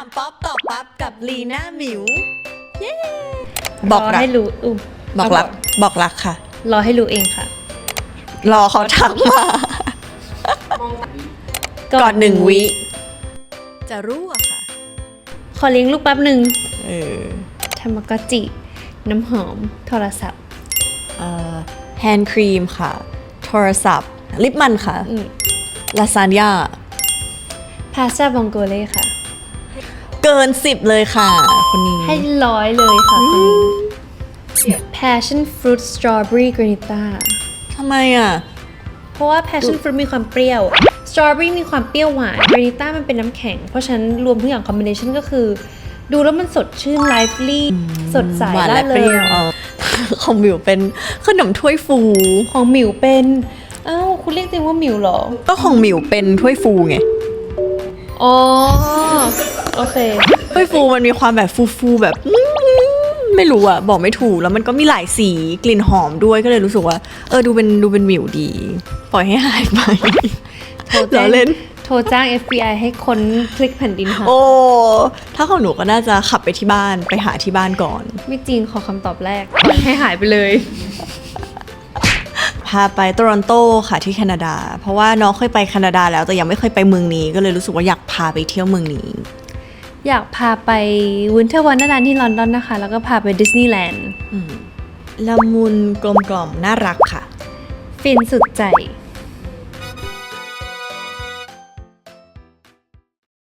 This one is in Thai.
ามป๊อปต่อปั๊บกับลีน่าหมิว เย้บบออกกรัรักกให้รู้อุ้มบอกรักบอกรักค่ะ รอให้รู้เองค่ะ รอเขาทักมา ก่อนหนึ่งวิ จะรู้อะค่ะ ขอเลี้ยงลูกแป๊บหนึ่งเออทามากอจิ น้ำหอม โทรศัพท์เอ่อแฮนด์ครีมค่ะ โทรศัพท์ ลิปมันค่ะอืมลาซานญ่า พาสต้าบองโกเล่ค่ะ เกินสิบเลยค่ะ คนนี้ ให้ร้อยเลยค่ะคนนี้ Passion Fruit Strawberry Granita ทำไมอะ เพราะว่า Passion Fruit มีความเปรี้ยว Strawberry มีความเปรี้ยวหวาน Granita มันเป็นน้ำแข็ง เพราะฉะนั้นรวมทุกอย่าง combination ก็คือ ดูแล้วมันสดชื่น lively สดใสหวานล่าและเริเปรี้ยวงเออของหมิวเป็นขนมถ้วยฟู ของหมิวเป็นอ้าวคุณเรียกตัวเองว่าหมิวเหรอ ก็ของหมิวเป็นถ้วยฟูไง อ๋อ โอเคถ้วยฟูมันมีความแบบฟูๆแบบอืมไม่รู้อะบอกไม่ถูกแล้วมันก็มีหลายสีกลิ่นหอมด้วยก็เลยรู้สึกว่า เออดูเป็นดูเป็นหมิวดี ปล่อยให้หายไปโทรแจ้ล้งอเล่นโทรจ้าง FBI ให้ค้นคลิกแผ่นดินหาโอ้ถ้าของหนูก็น่าจะขับไปที่บ้านไปหาที่บ้านก่อน ไม่จริงขอคำตอบแรกปล่อยให้หายไปเลยพาไปโตรอนโตค่ะที่แคนาดา เพราะว่าน้องเคยไปแคนาดาแล้วแต่ยังไม่เคยไปเมืองนี้ ก็เลยรู้สึกว่าอยากพาไปเที่ยวเมืองนี้ อยากพาไปวินเทอร์วันดานที่ลอนดอนนะคะ แล้วก็พาไปดิสนีย์แลนด์ละมุนกลมกล่อมน่ารักค่ะ ฟินสุดใจ